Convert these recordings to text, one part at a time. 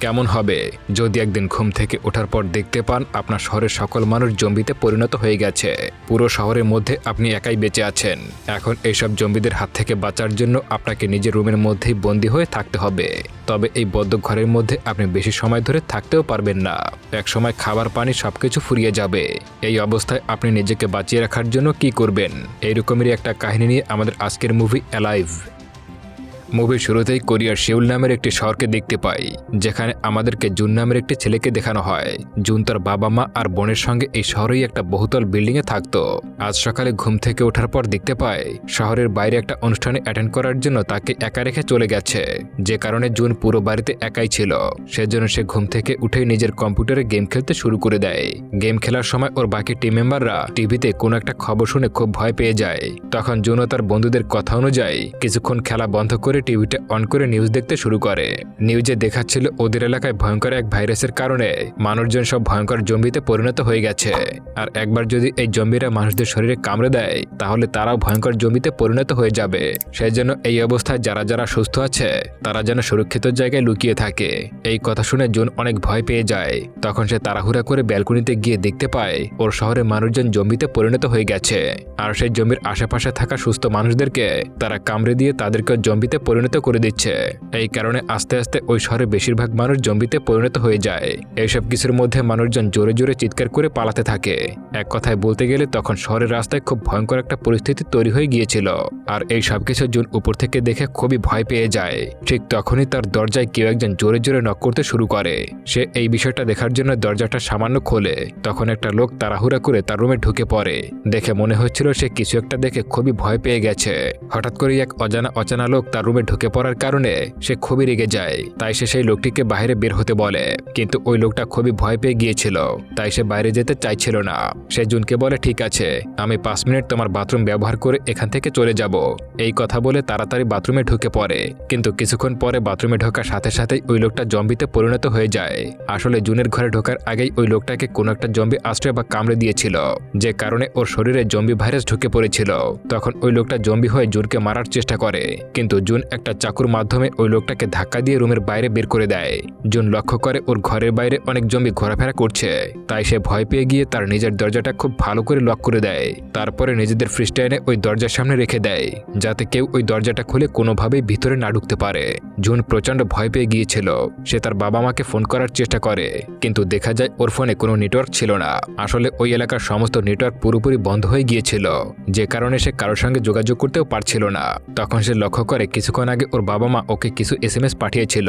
কেমন হবে? যদি একদিন ঘুম থেকে ওঠার পর দেখতে পান আপনার শহরের সকল মানুষ জম্বিতে পরিণত হয়ে গেছে। পুরো শহরের মধ্যে আপনি একাই বেঁচে আছেন। এখন এইসব জম্বিদের হাত থেকে বাঁচার জন্য আপনাকে নিজের রুমের মধ্যেই বন্দী হয়ে থাকতে হবে। তবে এই বদ্ধ ঘরের মধ্যে আপনি বেশি সময় ধরে থাকতেও পারবেন না। এক সময় খাবার, পানি সবকিছু ফুরিয়ে যাবে। এই অবস্থায় আপনি নিজেকে বাঁচিয়ে রাখার জন্য কি করবেন? এইরকমেরই একটা কাহিনী নিয়ে আমাদের আজকের মুভি অ্যালাইভ মুভির শুরুতেই কোরিয়ার শিউল নামের একটি শহরকে দেখতে পাই, যেখানে আমাদেরকে জুন নামের একটি ছেলেকে দেখানো হয়। জুন তার বাবা মা আর বোনের সঙ্গে এই শহরেই একটা বহুতল বিল্ডিংয়ে থাকতো। আজ সকালে ঘুম থেকে ওঠার পর দেখতে পায় শহরের বাইরে একটা অনুষ্ঠানে অ্যাটেন্ড করার জন্য তাকে একা রেখে চলে গেছে। যে কারণে জুন পুরো বাড়িতে একাই ছিল। সেজন্য সে ঘুম থেকে উঠেই নিজের কম্পিউটারে গেম খেলতে শুরু করে দেয়। গেম খেলার সময় ওর বাকি টিম মেম্বাররা টিভিতে কোনো একটা খবর শুনে খুব ভয় পেয়ে যায়। তখন জুনও তার বন্ধুদের কথা অনুযায়ী কিছুক্ষণ খেলা বন্ধ করে টিভিটা অন করে নিউজ দেখতে শুরু করে। নিউজে দেখাচ্ছিল ওদের এলাকায় ভয়ঙ্কর এক ভাইরাসের কারণে মানুষজন সব ভয়ঙ্কর জম্বিতে পরিণত হয়ে গেছে। আর একবার যদি এই জম্বিরা মানুষদের শরীরে কামড়ে দেয়, তাহলে তারাও ভয়ঙ্কর জম্বিতে পরিণত হয়ে যাবে। সেই জন্য এই অবস্থায় যারা যারা সুস্থ আছে, তারা যেন সুরক্ষিত জায়গায় লুকিয়ে থাকে। এই কথা শুনে জুন অনেক ভয় পেয়ে যায়। তখন সে তাড়াহুড়া করে ব্যালকনিতে গিয়ে দেখতে পায়, ওর শহরে মানুষজন জম্বিতে পরিণত হয়ে গেছে। আর সেই জমির আশেপাশে থাকা সুস্থ মানুষদেরকে তারা কামড়ে দিয়ে তাদেরকে জম্বিতে পরিণত করে দিচ্ছে। এই কারণে আস্তে আস্তে ওই শহরে বেশিরভাগ মানুষ জম্বিতে পরিণত হয়ে যায়। এইসব কিছুর মধ্যে মানুষজন জোরে জোরে চিৎকার করে পালাতে থাকে। এক কথায় বলতে গেলে তখন শহরের রাস্তায় খুব ভয়ঙ্কর একটা পরিস্থিতি তৈরি হয়ে গিয়েছিল। আর এই সব কিছু জুন উপর থেকে দেখে খুবই ভয় পেয়ে যায়। ঠিক তখনই তার দরজায় কেউ একজন জোরে জোরে নক করতে শুরু করে। সে এই বিষয়টা দেখার জন্য দরজাটা সামান্য খোলে। তখন একটা লোক তাড়াহুড়া করে তার রুমে ঢুকে পড়ে। দেখে মনে হচ্ছিল সে কিছু একটা দেখে খুবই ভয় পেয়ে গেছে। হঠাৎ করে এক অজানা অজানা লোক তার রুমে ঢুকে পড়ার কারণে সে খুবই রেগে যায়। তাই সে সেই লোকটিকে বাইরে বের হতে বলে। কিন্তু ওই লোকটা খুবই ভয় পেয়ে গিয়েছিল। তাই সে বাইরে যেতে চাইছিল না। সে জুনকে বলে, ঠিক আছে, আমি পাঁচ মিনিট তোমার বাথরুম ব্যবহার করে এখান থেকে চলে যাব। এই কথা বলে তাড়াতাড়ি বাথরুমে ঢুকে পড়ে। কিন্তু কিছুক্ষণ পরে বাথরুমে ঢোকার সাথে সাথেই ওই লোকটা জম্বিতে পরিণত হয়ে যায়। আসলে জুনের ঘরে ঢোকার আগেই ওই লোকটাকে কোনো একটা জম্বি আশ্রয় বা কামড়ে দিয়েছিল, যে কারণে ওর শরীরে জম্বি ভাইরাস ঢুকে পড়েছিল। তখন ওই লোকটা জম্বি হয়ে জুনকে মারার চেষ্টা করে। কিন্তু জুন একটা চাকুর মাধ্যমে ওই লোকটাকে ধাক্কা দিয়ে রুমের বাইরে বের করে দেয়। জুন লক্ষ্য করে ওর ঘরের বাইরে অনেক জম্বি ঘোরাফেরা করছে। তাই সে ভয় পেয়ে গিয়ে তার নিজের দরজাটা খুব ভালো করে লক করে দেয়। তারপরে নিজেদের ফ্রিজটা এনে ওই দরজার সামনে রেখে দেয়, যাতে কেউ ওই দরজাটা খুলে কোনোভাবেই ভিতরে না ঢুকতে পারে। জুন প্রচণ্ড ভয় পেয়ে গিয়েছিল। সে তার বাবা মাকে ফোন করার চেষ্টা করে, কিন্তু দেখা যায় ওর ফোনে কোনো নেটওয়ার্ক ছিল না। আসলে ওই এলাকার সমস্ত নেটওয়ার্ক পুরোপুরি বন্ধ হয়ে গিয়েছিল। যে কারণে সে কারোর সঙ্গে যোগাযোগ করতেও পারছিল না। তখন সে লক্ষ্য করে কিছুক্ষণ আগে ওর বাবা মা ওকে কিছু এস এম এস পাঠিয়েছিল,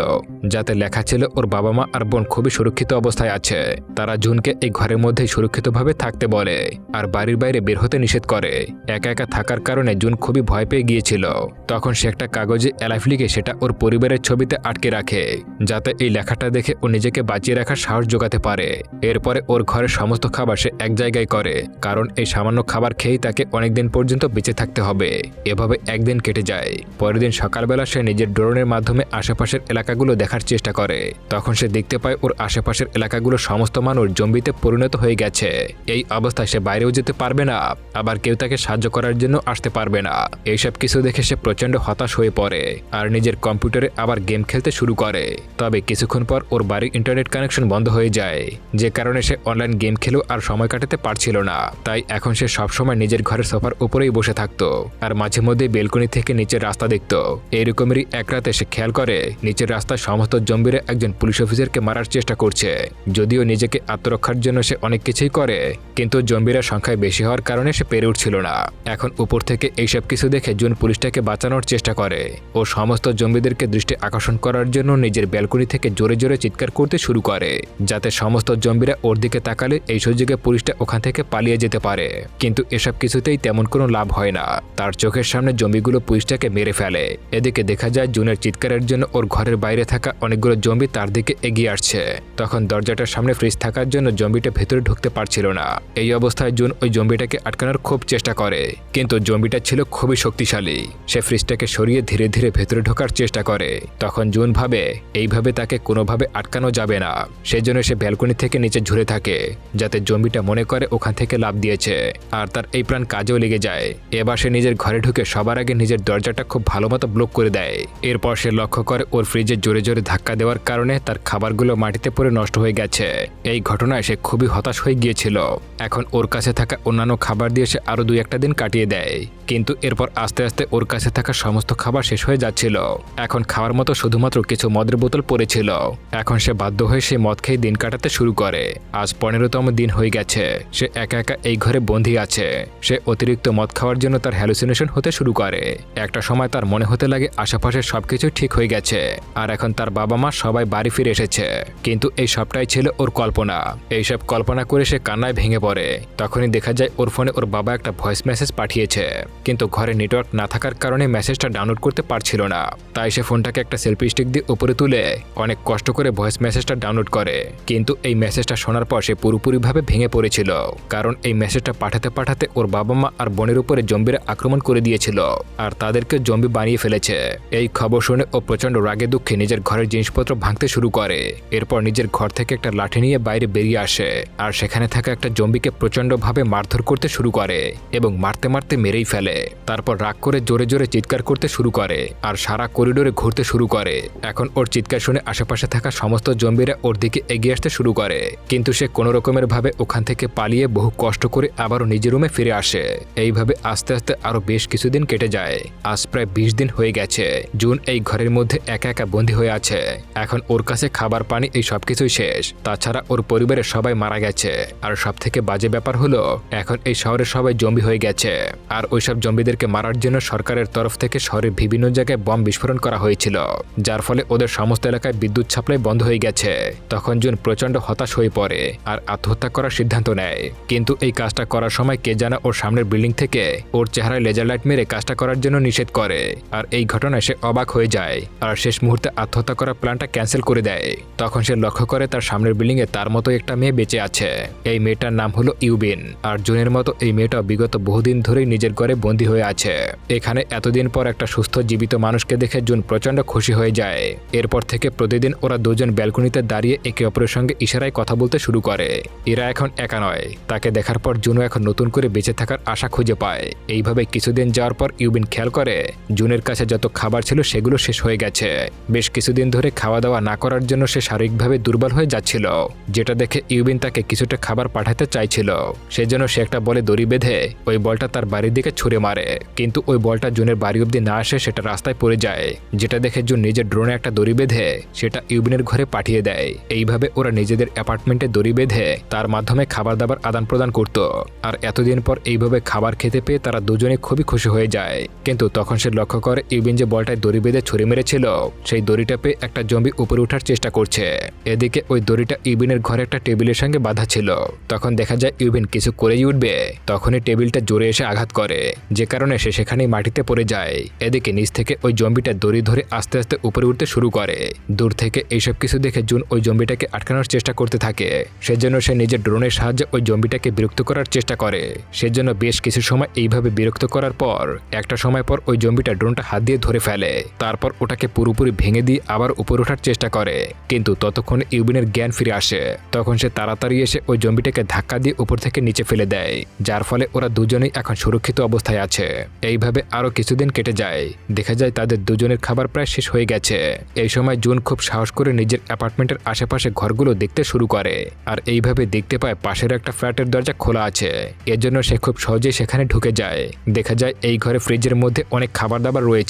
যাতে লেখা ছিল ওর বাবা মা আর বোন খুবই সুরক্ষিত অবস্থায় আছে। তারা জুনকে এই ঘরের মধ্যেই সুরক্ষিতভাবে থাকতে বলে আর বাড়ির বাইরে বের হতে নিষেধ করে। একা একা থাকার কারণে জুন খুবই ভয় পেয়ে গিয়েছিল। তখন সে একটা কাগজে এলাইফ লিখে সেটা ওর পরিবারের ছবিতে আটকে রাখে, যাতে এই লেখাটা দেখে ও নিজেকে বাঁচিয়ে রাখার সাহস জোগাতে পারে। এরপরে ওর ঘরের সমস্ত খাবার সে এক জায়গায় করে, কারণ এই সামান্য খাবার খেয়েই তাকে অনেকদিন পর্যন্ত বেঁচে থাকতে হবে। এভাবে একদিন কেটে যায়, পরের দিন সকালবেলা সে নিজের ড্রোনের মাধ্যমে আশেপাশের এলাকাগুলো দেখার চেষ্টা করে। তখন সে দেখতে পায় ওর আশেপাশের এলাকাগুলো সমস্ত মানুষ জম্বিতে পরিণত হয়ে গেছে। এই অবস্থায় সে বাইরেও যেতে পারবে না, আবার কেউ তাকে সাহায্য করার জন্য আসতে পারবে না। এইসব কিছু দেখে সে প্রচণ্ড হতাশ হয়ে পড়ে আর নিজের কম্পিউটারে আবার গেম খেলতে শুরু করে। তবে কিছুক্ষণ পর ওর বাড়ির ইন্টারনেট কানেকশন বন্ধ হয়ে যায়, যে কারণে সে অনলাইন গেম খেলেও আর সময় কাটাতে পারছিল না। তাই এখন সে সবসময় নিজের ঘরের সোফার উপরেই বসে থাকতো আর মাঝে মধ্যে বেলকনি থেকে নিচের রাস্তা দেখত। এইরকমেরই এক রাতে সে খেয়াল করে, নিচের রাস্তায় সমস্ত জম্বিরে একজন পুলিশ অফিসারকে মারার চেষ্টা করছে। যদিও নিজেকে আত্মরক্ষার জন্য সে অনেক কিছুই করে, কিন্তু জম্বিরা সংখ্যায় বেশি হওয়ার কারণে সে পেরে উঠছিল না। এখন উপর থেকে এইসব কিছু দেখে জুন পুলিশটাকে বাঁচানোর চেষ্টা করে ও সমস্ত জম্বিদেরকে দৃষ্টি আকর্ষণ করার জন্য নিজের ব্যালকনি থেকে জোরে জোরে চিৎকার করতে শুরু করে, যাতে সমস্ত জম্বিরা ওর দিকে তাকালে এই সুযোগে পুলিশটা ওখান থেকে পালিয়ে যেতে পারে। কিন্তু এসব কিছুতেই তেমন কোনো লাভ হয় না। তার চোখের সামনে জম্বিগুলো পুলিশটাকে মেরে ফেলে এদিকে দেখা যায় জুনের চিৎকারের জন্য ওর ঘরের বাইরে থাকা অনেকগুলো জম্বি তার দিকে এগিয়ে আসছে। তখন দরজাটার সামনে ফ্রিজ থাকার জন্য জম্বিটা ভেতরে ঢুকতে পারছিল না। এই অবস্থায় জুন ওই জম্বিটাকে আটকানোর খুব চেষ্টা করে, কিন্তু জম্বিটা ছিল খুবই শক্তিশালী। সে ফ্রিজটাকে সরিয়ে ধীরে ধীরে ভেতরে ঢোকার চেষ্টা করে। তখন জুন ভাবে, এইভাবে তাকে কোনোভাবে আটকানো যাবে না। সেজন্য সে ব্যালকনি থেকে নিচে ঝুলে থাকে, যাতে জম্বিটা মনে করে ওখান থেকে লাভ দিয়েছে, আর তার এই প্রাণ কাজেও লেগে যায়। এবার সে নিজের ঘরে ঢুকে সবার আগে নিজের দরজাটা খুব ভালো মতো ব্লক করে দেয়। এরপর সে লক্ষ্য করে ওর ফ্রিজে জোরে জোরে ধাক্কা দেওয়ার কারণে তার খাবারগুলো মাটিতে পড়ে নষ্ট হয়ে গেছে। এই ঘটনায় সে খুবই হতাশ হয়ে গিয়েছিল। এখন ওর কাছে থাকা অন্যান্য খাবার দিয়ে সে আরও দুই একটা দিন কাটিয়ে দেয়। কিন্তু এরপর আস্তে আস্তে ওর কাছে থাকা সমস্ত খাবার শেষ হয়ে যাচ্ছিল। এখন খাওয়ার মতো শুধুমাত্র কিছু মদের বোতল পড়েছিল। এখন সে বাধ্য হয়ে সে মদ খেয়ে দিন কাটাতে শুরু করে। আজ পনেরোতম দিন হয়ে গেছে। সে একা একা এই ঘরে বন্দি আছে। সে অতিরিক্ত মদ খাওয়ার জন্য তার হ্যালুসিনেশন হতে শুরু করে। একটা সময় তার মনে হতে লাগে আশেপাশে সবকিছু ঠিক হয়ে গেছে। আর এখন তার বাবা মা সবাই বাড়ি ফিরে এসেছে। কিন্তু এই সবটাই ছিল ওর কল্পনা। এইসব কল্পনা করে সে কান্নায় ভেঙে পড়ে। তখনই দেখা যায় ওর ফোনে ওর বাবা একটা ভয়েস মেসেজ পাঠিয়েছে। কিন্তু ঘরে নেটওয়ার্ক না থাকার কারণে মেসেজটা ডাউনলোড করতে পারছিল না। তাই সে ফোনটাকে একটা সেলফি স্টিক দিয়ে উপরে তুলে অনেক কষ্ট করে ভয়েস মেসেজটা ডাউনলোড করে। কিন্তু এই মেসেজটা শোনার পর সে পুরোপুরিভাবে ভেঙে পড়েছিল। কারণ এই মেসেজটা পাঠাতে পাঠাতে ওর বাবা মা আর বোনের উপরে জম্বিরা আক্রমণ করে দিয়েছিল। আর তাদেরকে জম্বি বানিয়ে ফেলেছে। এই খবর শুনে ও প্রচণ্ড রাগে দুঃখে নিজের ঘরের জিনিসপত্র ভাঙতে শুরু করে। এরপর নিজের ঘর থেকে একটা লাঠি নিয়ে বাইরে বেরিয়ে আসে আর সেখানে থাকা একটা জম্বিকে প্রচন্ডভাবে মারধর করতে শুরু করে এবং মারতে মারতে মেরেই ফেলে। তারপর রাগ করে জোরে জোরে চিৎকার করতে শুরু করে আর সারা করিডোরে ঘুরতে শুরু করে। এখন ওর চিৎকার শুনে আশেপাশে থাকা সমস্ত জম্বিরা ওর দিকে এগিয়ে আসতে শুরু করে। কিন্তু সে কোনো রকমের ভাবে ওখান থেকে পালিয়ে বহু কষ্ট করে আবারও নিজের রুমে ফিরে আসে। এইভাবে আস্তে আস্তে আরও বেশ কিছুদিন কেটে যায়। আজ প্রায় বিশ দিন হয়ে গেছে। জুন এই ঘরের মধ্যে একা একা বন্দী হয়ে আছে। এখন ওর কাছে খাবার, পানি, এই সবকিছুই শেষ। তাছাড়া ওর পরিবারের সবাই মারা গেছে। আর সব থেকে বাজে ব্যাপার হলো, এখন এই শহরের সবাই জম্বি হয়ে গেছে। আর ওইসব জম্বিদেরকে মারার জন্য সরকারের তরফ থেকে শহরের বিভিন্ন জায়গায় বম বিস্ফোরণ করা হয়েছিল। যার ফলে ওদের সমস্ত এলাকায় বিদ্যুৎ সাপ্লাই বন্ধ হয়ে গেছে। তখন জুন প্রচণ্ড হতাশ হয়ে পড়ে আর আত্মহত্যা করার সিদ্ধান্ত নেয়। কিন্তু এই কাজটা করার সময় কে জানা ওর সামনের বিল্ডিং থেকে ওর চেহারায় লেজার লাইট মেরে কাজটা করার জন্য নিষেধ করে। আর এই ঘটনায় সে অবাক হয়ে যায় আর শেষ মুহূর্তে আত্মহত্যা করার প্ল্যানটা ক্যান্সেল করে দেয়। তখন সে লক্ষ্য করে তার সামনের বিল্ডিং এ তার মতো একটা মেয়ে বেঁচে আছে। এই মেয়েটার নাম হলো ইউবিন আর জুনের মতো এই মেয়েটা বিগত বহুদিন ধরেই নিজের ঘরে বন্দী হয়ে আছে। এখানে এতদিন পর একটা সুস্থ জীবিত মানুষকে দেখে জুন প্রচণ্ড খুশি হয়ে যায়। এরপর থেকে প্রতিদিন ওরা দুজন ব্যালকনিতে দাঁড়িয়ে একে অপরের সঙ্গে ইশারায় কথা বলতে শুরু করে। এরা এখন একা নয়। তাকে দেখার পর জুনও এখন নতুন করে বেঁচে থাকার আশা খুঁজে পায়। এইভাবে কিছুদিন যাওয়ার পর ইউবিন খেয়াল করে, জুনের কাছে যত খাবার ছিল সেগুলো শেষ হয়ে গেছে। বেশ কিছুদিন ধরে খাওয়া দাওয়া না করার জন্য সে শারীরিকভাবে দুর্বল হয়ে যাচ্ছিল। যেটা দেখে ইউবিন তাকে কিছুটা খাবার পাঠাতে চাইছিল। সেজন্য সে একটা বলে দড়ি বেঁধে ওই বলটা তার বাড়ির দিকে ছুঁড়ে মারে। কিন্তু ওই বলটা জুনের বাড়ি অব্দি না আসে সেটা রাস্তায় পড়ে যায়। যেটা দেখে জুন নিজের ড্রোনে একটা দড়ি বেঁধে সেটা ইউবিনের ঘরে পাঠিয়ে দেয়। এইভাবে ওরা নিজেদের অ্যাপার্টমেন্টে দড়ি বেঁধে তার মাধ্যমে খাবার দাবার আদান প্রদান করত। আর এতদিন পর এইভাবে খাবার খেতে পেয়ে তারা দুজনে খুবই খুশি হয়ে যায়। কিন্তু তখন সে লক্ষ্য করে ইউবিন যে বলটায় দড়ি বেঁধে ছুরি মেরেছিল, সেই দড়িটা পেয়ে একটা জম্বি উপরে ওঠার চেষ্টা করছে। এদিকে ওই দড়িটা ইউবিনের ঘরে একটা টেবিলের সঙ্গে বাঁধা ছিল। তখন দেখা যায় ইউবিন কিছু করেই উঠবে। তখনই টেবিলটা জোরে এসে আঘাত করে। যে কারণে সে সেখানেই মাটিতে পড়ে যায়। এদিকে নিচ থেকে ওই জম্বিটা দড়ি ধরে আস্তে আস্তে উপরে উঠতে শুরু করে। দূর থেকে এইসব কিছু দেখে জুন ওই জম্বিটাকে আটকানোর চেষ্টা করতে থাকে। সেজন্য সে নিজের ড্রোনের সাহায্যে ওই জম্বিটাকে বিরক্ত করার চেষ্টা করে। সেজন্য বেশ কিছু সময় এইভাবে বিরক্ত করার পর, একটা সময় পর ওই জম্বিটা ড্রোনটা হাত দিয়ে ধরে ফেলে। তারপর ওটাকে পুরোপুরি ভেঙে দিয়ে আবার উপরে ওঠার চেষ্টা করে। কিন্তু ততক্ষণ ইউবিনের জ্ঞান ফিরে আসে। তখন সে তাড়াতাড়ি এসে ওই জম্বিটাকে ধাক্কা দিয়ে উপর থেকে নিচে ফেলে দেয়, যার ফলে ওরা দুজনেই এখন সুরক্ষিত অবস্থায় আছে। এইভাবে আরও কিছুদিন কেটে যায়। দেখা যায় তাদের দুজনের খাবার প্রায় শেষ হয়ে গেছে। এই সময় জুন খুব সাহস করে নিজের অ্যাপার্টমেন্টের আশেপাশে ঘরগুলো দেখতে শুরু করে। আর এইভাবে দেখতে পায় পাশের একটা ফ্ল্যাটের দরজা খোলা আছে। এর জন্য সে খুব সহজেই সেখানে ঢুকে যায়। দেখা যায় এই ঘরে ফ্রিজের মধ্যে অনেক খাবার দাবার রয়েছে।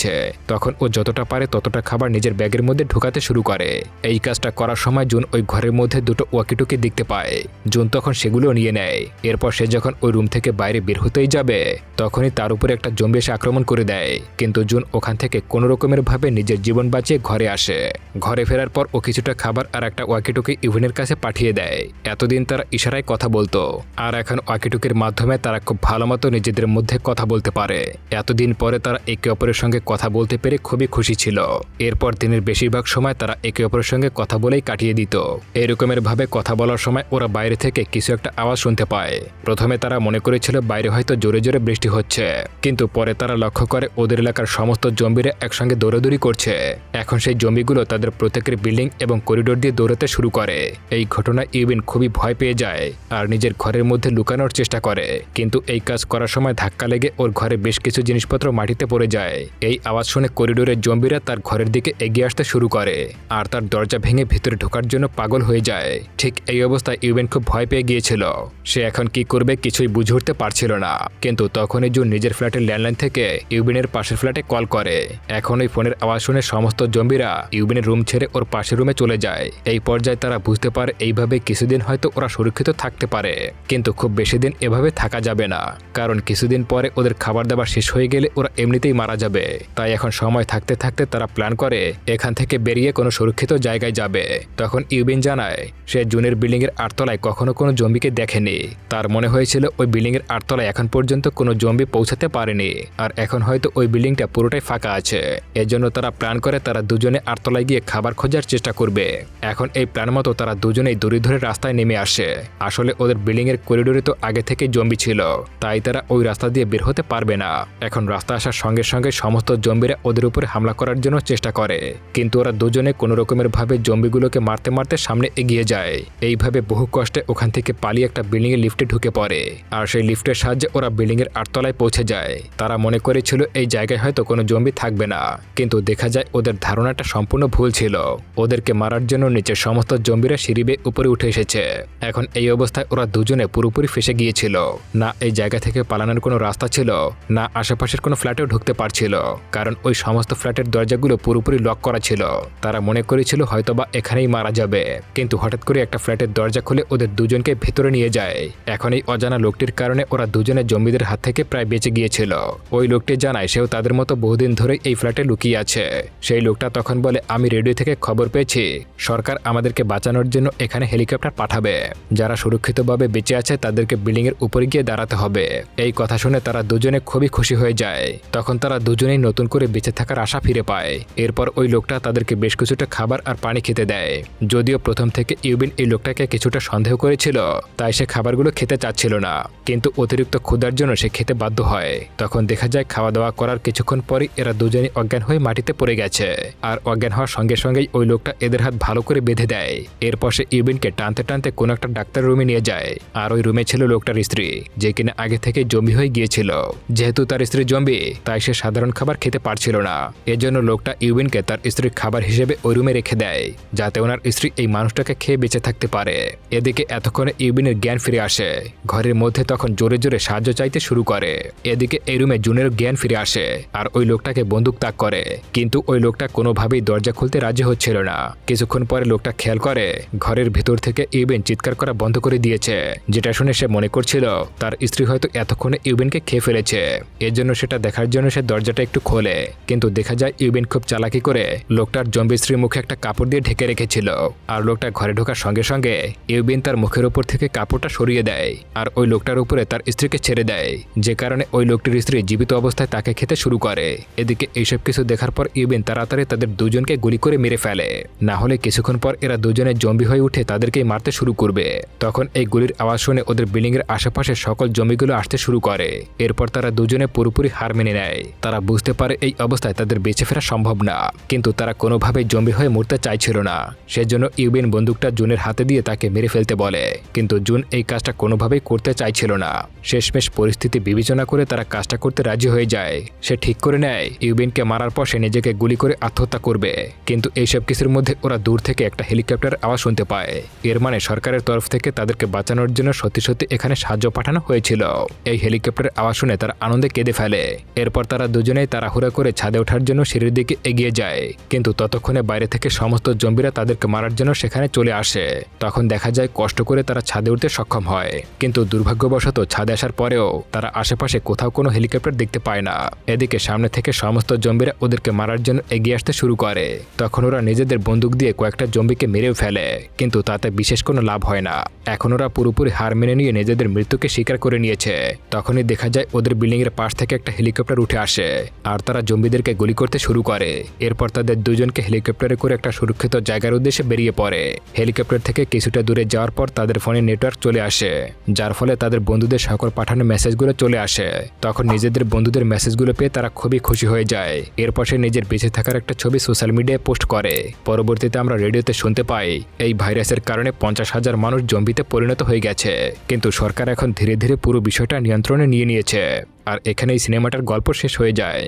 তখন ও যতটা পারে ততটা খাবার নিজের ব্যাগের মধ্যে ঢোকাতে শুরু করে। এই কাজটা করার সময় জুন ওই ঘরের মধ্যে দুটো ওয়াকিটুকি দেখতে পায়। জুন তখন সেগুলো নিয়ে নেয়। এরপর সে যখন ওই রুম থেকে বাইরে বের হতেই যাবে, তখনই তার উপরে একটা জম্বি এসে আক্রমণ করে দেয়। কিন্তু জুন ওখান থেকে কোনো রকমের ভাবে নিজের জীবন বাঁচিয়ে ঘরে আসে। ঘরে ফেরার পর ও কিছুটা খাবার আর একটা ওয়াকিটুকি ইভেনের কাছে পাঠিয়ে দেয়। এতদিন তারা ইশারায় কথা বলতো। আর এখন ওয়াকিটুকির মাধ্যমে তারা খুব ভালো মতো নিজেদের মধ্যে কথা বলতে পারে। এতদিন পরে তারা একে অপরের সঙ্গে কথা বলতে পেরে খুবই খুশি ছিল। এরপর দিনের বেশিরভাগ সময় তারা একে অপরের সঙ্গে কথা বলেই কাটিয়ে দিত। এরকমের ভাবে কথা বলার সময় ওরা বাইরে থেকে কিছু একটা আওয়াজ শুনতে পায়। প্রথমে তারা মনে করেছিল বাইরে হয়তো জোরে জোরে বৃষ্টি হচ্ছে। কিন্তু পরে তারা লক্ষ্য করে ওদের এলাকার সমস্ত জম্বিরা একসঙ্গে দৌড়াদৌড়ি করছে। এখন সেই জম্বিগুলো তাদের প্রত্যেকের বিল্ডিং এবং করিডোর দিয়ে দৌড়াতে শুরু করে। এই ঘটনায় ইউবিন খুবই ভয় পেয়ে যায় আর নিজের ঘরের মধ্যে লুকানোর চেষ্টা করে। কিন্তু এই কাজ করার সময় ধাক্কা লেগে ওর ঘরে বেশ কিছু জিনিসপত্র মাটিতে পড়ে যায়। এই এই আওয়াজ শুনে করিডোরের জম্বিরা তার ঘরের দিকে এগিয়ে আসতে শুরু করে আর তার দরজা ভেঙে ভিতরে ঢোকার জন্য পাগল হয়ে যায়। ঠিক এই অবস্থায় ইউবেন খুব ভয় পেয়ে গিয়েছিল। সে এখন কি করবে কিছুই বুঝে উঠতে পারছিল না। কিন্তু তখনই জুন নিজের ফ্ল্যাটের ল্যান্ডলাইন থেকে ইউবিনের পাশের ফ্ল্যাটে কল করে। এখন ওই ফোনের আওয়াজ শুনে সমস্ত জম্বিরা ইউবিনের রুম ছেড়ে ওর পাশের রুমে চলে যায়। এই পর্যায়ে তারা বুঝতে পারে এইভাবে কিছুদিন হয়তো ওরা সুরক্ষিত থাকতে পারে। কিন্তু খুব বেশি দিন এভাবে থাকা যাবে না। কারণ কিছুদিন পরে ওদের খাবার দাবার শেষ হয়ে গেলে ওরা এমনিতেই মারা যাবে। তাই এখন সময় থাকতে থাকতে তারা প্ল্যান করে, এখান থেকে বেরিয়ে কোনো সুরক্ষিত জায়গায় যাবে। তখন ইউবিন জানায়, সে জুনের বিল্ডিং এর আটতলায় কখনো কোনো জম্বিকে দেখেনি। তার মনে হয়েছিল ওই বিল্ডিং এর আটতলায় এখন পর্যন্ত কোনো জম্বি পৌঁছাতে পারেনি, আর এখন হয়তো ওই বিল্ডিংটা পুরোটাই ফাঁকা আছে। এজন্য তারা প্ল্যান করে তারা দুজনে আটতলায় গিয়ে খাবার খোঁজার চেষ্টা করবে। এখন এই প্ল্যান মতো তারা দুজনেই দড়ি ধরে রাস্তায় নেমে আসে। আসলে ওদের বিল্ডিং এর করিডোরে তো আগে থেকে জম্বি ছিল, তাই তারা ওই রাস্তা দিয়ে বের হতে পারবে না। এখন রাস্তা আসার সঙ্গে সঙ্গে সমস্ত জম্বিরা ওদের উপর হামলা করার জন্য চেষ্টা করে, কিন্তু ওরা দুজনে কোনো রকমের ভাবে জম্বিগুলোকে মারতে মারতে সামনে এগিয়ে যায়। এইভাবে বহু কষ্টে ওখান থেকে পালিয়ে একটা বিল্ডিং এর লিফটে ঢুকে পড়ে, আর সেই লিফটের সাহায্যে ওরা বিল্ডিং এর আটতলায় পৌঁছে যায়। তারা মনে করেছিল এই জায়গায় হয়তো কোনো জম্বি থাকবে না, কিন্তু দেখা যায় ওদের ধারণাটা সম্পূর্ণ ভুল ছিল। ওদেরকে মারার জন্য নিচের সমস্ত জম্বিরা সিঁড়িবে উপরে উঠে এসেছে। এখন এই অবস্থায় ওরা দুজনে পুরোপুরি ফেসে গিয়েছিল। না এই জায়গা থেকে পালানোর কোনো রাস্তা ছিল, না আশেপাশের কোনো ফ্ল্যাটেও ঢুকতে পারছিল। কারণ ওই সমস্ত ফ্ল্যাটের দরজাগুলো পুরোপুরি লক করা ছিল। তারা মনে করেছিল হয়তোবা এখানেই মারা যাবে। কিন্তু হঠাৎ করে একটা ফ্ল্যাটের দরজা খুলে ওদের দুজনকে ভেতরে নিয়ে যায়। এখন এই অজানা লোকটির কারণে ওরা দুজনে জম্বিদের হাত থেকে প্রায় বেঁচে গিয়েছিল। ওই লোকটি জানায় সেও তাদের মতো বহুদিন ধরে এই ফ্ল্যাটে লুকিয়ে আছে। সেই লোকটা তখন বলে, আমি রেডিও থেকে খবর পেয়েছি। সরকার আমাদেরকে বাঁচানোর জন্য এখানে হেলিকপ্টার পাঠাবে। যারা সুরক্ষিতভাবে বেঁচে আছে তাদেরকে বিল্ডিং এর উপরে গিয়ে দাঁড়াতে হবে। এই কথা শুনে তারা দুজনে খুবই খুশি হয়ে যায়। তখন তারা দুজনেই নতুন করে বেঁচে থাকার আশা ফিরে পায়। এরপর ওই লোকটা তাদেরকে বেশ কিছুটা খাবার আর পানি খেতে দেয়। যদিও প্রথম থেকে ইউবিন এই লোকটাকে কিছুটা সন্দেহ করেছিল, তাই সে খাবারগুলো খেতে চাচ্ছিল না। কিন্তু অতিরিক্ত ক্ষুধার জন্য সে খেতে বাধ্য হয়। তখন দেখা যায় খাওয়া দাওয়া করার কিছুক্ষণ পরই এরা দুজনেই অজ্ঞান হয়ে মাটিতে পড়ে গেছে। আর অজ্ঞান হওয়ার সঙ্গে সঙ্গেই ওই লোকটা এদের হাত ভালো করে বেঁধে দেয়। এরপর সে ইউবিনকে টানতে টানতে কোনো একটা ডাক্তার রুমে নিয়ে যায়। আর ওই রুমে ছিল লোকটার স্ত্রী, যে কিনা আগে থেকে জম্বি হয়ে গিয়েছিল। যেহেতু তার স্ত্রী জম্বি, তাই সে সাধারণ খাবার খেতে পারছিল না। এজন্য লোকটা ইউবিনকে তার স্ত্রীর খাবার হিসেবে ওই রুমে রেখে দেয়, যাতে ওনার স্ত্রী এই মানুষটাকে খেয়ে বেঁচে থাকতে পারে। এদিকে এতক্ষণে ইউবিনের জ্ঞান ফিরে আসে। ঘরের মধ্যে তখন জোরে জোরে সাহায্য চাইতে শুরু করে। এদিকে এই রুমে জুনের জ্ঞান ফিরে আসে আর ওই লোকটাকে বন্দুক তাক করে। কিন্তু ওই লোকটা কোনোভাবেই দরজা খুলতে রাজি হচ্ছিল না। কিছুক্ষণ পরে লোকটা খেয়াল করে, ঘরের ভেতর থেকে ইউবেন চিৎকার করা বন্ধ করে দিয়েছে, যেটা শুনে সে মনে করছিল, তার স্ত্রী হয়তো এতক্ষণে ইউবেনকে খেয়ে ফেলেছে। এর জন্য সেটা দেখার জন্য সে দরজাটা একটু খোলে কিন্তু দেখা যায় ইউবিন খুব চালাকি করে লোকটার জম্বি স্ত্রীর মুখে একটা কাপড় দিয়ে ঢেকে রেখেছিল। আর লোকটা ঘরে ঢোকার সঙ্গে সঙ্গে ইউবিন তার মুখের উপর থেকে কাপড়টা সরিয়ে দেয় আর ওই লোকটার উপরে তার স্ত্রীকে ছেড়ে দেয়। যে কারণে ওই লোকটির স্ত্রী জীবিত অবস্থায় তাকে খেতে শুরু করে। এদিকে এইসব কিছু দেখার পর ইউবিন তাড়াতাড়ি তাদের দুজনকে গুলি করে মেরে ফেলে। না হলে কিছুক্ষণ পর এরা দুজনে জম্বি হয়ে উঠে তাদেরকেই মারতে শুরু করবে। তখন এই গুলির আওয়াজ শুনে ওদের বিল্ডিং এর আশেপাশে সকল জমিগুলো আসতে শুরু করে। এরপর তারা দুজনে পুরোপুরি হার মেনে নেয়। তারা বুঝতে পারে এই অবস্থায় তাদের বেঁচে ফেরা সম্ভব না। কিন্তু তারা কোনোভাবেই জম্বি হয়ে মরতে চাইছিল না। সেজন্য ইউবিন বন্দুকটা জুনের হাতে দিয়ে তাকে মেরে ফেলতে বলে। কিন্তু জুন এই কাজটা কোনোভাবেই করতে চাইছিল না। শেষমেশ পরিস্থিতি বিবেচনা করে তারা কাজটা করতে রাজি হয়ে যায়। সে ঠিক করে নেয়, ইউবিনকে মারার পর সে নিজেকে গুলি করে আত্মহত্যা করবে। কিন্তু এইসব কিছুর মধ্যে ওরা দূর থেকে একটা হেলিকপ্টার আওয়াজ শুনতে পায়। এর মানে সরকারের তরফ থেকে তাদেরকে বাঁচানোর জন্য সত্যি সত্যি এখানে সাহায্য পাঠানো হয়েছিল। এই হেলিকপ্টার আওয়াজ শুনে তারা আনন্দে কেঁদে ফেলে। এরপর তারা দুজনেই তাড়াহুড়া করে ছাদে ওঠার জন্য সিঁড়ির দিকে এগিয়ে যায়। কিন্তু ততক্ষণে বাইরে থেকে সমস্ত জম্বিরা তাদেরকে মারার জন্য সেখানে চলে আসে। তখন দেখা যায় কষ্ট করে তারা ছাদে উঠতে সক্ষম হয়। কিন্তু দুর্ভাগ্যবশত ছাদে আসার পরেও তারা আশেপাশে কোথাও কোনো হেলিকপ্টার দেখতে পায় না। এদিকে সামনে থেকে সমস্ত জম্বিরা ওদেরকে মারার জন্য এগিয়ে আসতে শুরু করে। তখন ওরা নিজেদের বন্দুক দিয়ে কয়েকটা জম্বিকে মেরেও ফেলে। কিন্তু তাতে বিশেষ কোনো লাভ হয় না। এখন ওরা পুরোপুরি হার মেনে নিয়ে নিজেদের মৃত্যুকে স্বীকার করে নিয়েছে। তখনই দেখা যায় ওদের বিল্ডিং এর পাশ থেকে একটা হেলিকপ্টার উঠে আসে। আর তারা জম্বিদেরকে গুলি করতে শুরু করে। এরপর তাদের দুজনকে হেলিকপ্টারে করে একটা সুরক্ষিত জায়গার উদ্দেশ্যে বেরিয়ে পড়ে। হেলিকপ্টার থেকে কিছুটা দূরে যাওয়ার পর তাদের ফোনে নেটওয়ার্ক চলে আসে, যার ফলে তাদের বন্ধুদের সকল পাঠানো মেসেজগুলো চলে আসে। তখন নিজেদের বন্ধুদের মেসেজগুলো পেয়ে তারা খুবই খুশি হয়ে যায়। এরপর সে নিজের বেঁচে থাকার একটা ছবি সোশ্যাল মিডিয়ায় পোস্ট করে। পরবর্তীতে আমরা রেডিওতে শুনতে পাই, এই ভাইরাসের কারণে পঞ্চাশ হাজার মানুষ জম্বিতে পরিণত হয়ে গেছে। কিন্তু সরকার এখন ধীরে ধীরে পুরো বিষয়টা নিয়ন্ত্রণে নিয়ে নিয়েছে। আর এখানেই সিনেমাটার গল্প শেষ হয়ে যায়।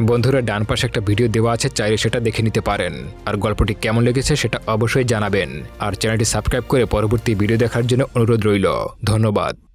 বন্ধুরা, ডান পাশে একটা ভিডিও দেওয়া আছে, চাইলে সেটা দেখে নিতে পারেন। আর গল্পটি কেমন লেগেছে সেটা অবশ্যই জানাবেন। আর চ্যানেলটি সাবস্ক্রাইব করে পরবর্তী ভিডিও দেখার জন্য অনুরোধ রইল। ধন্যবাদ।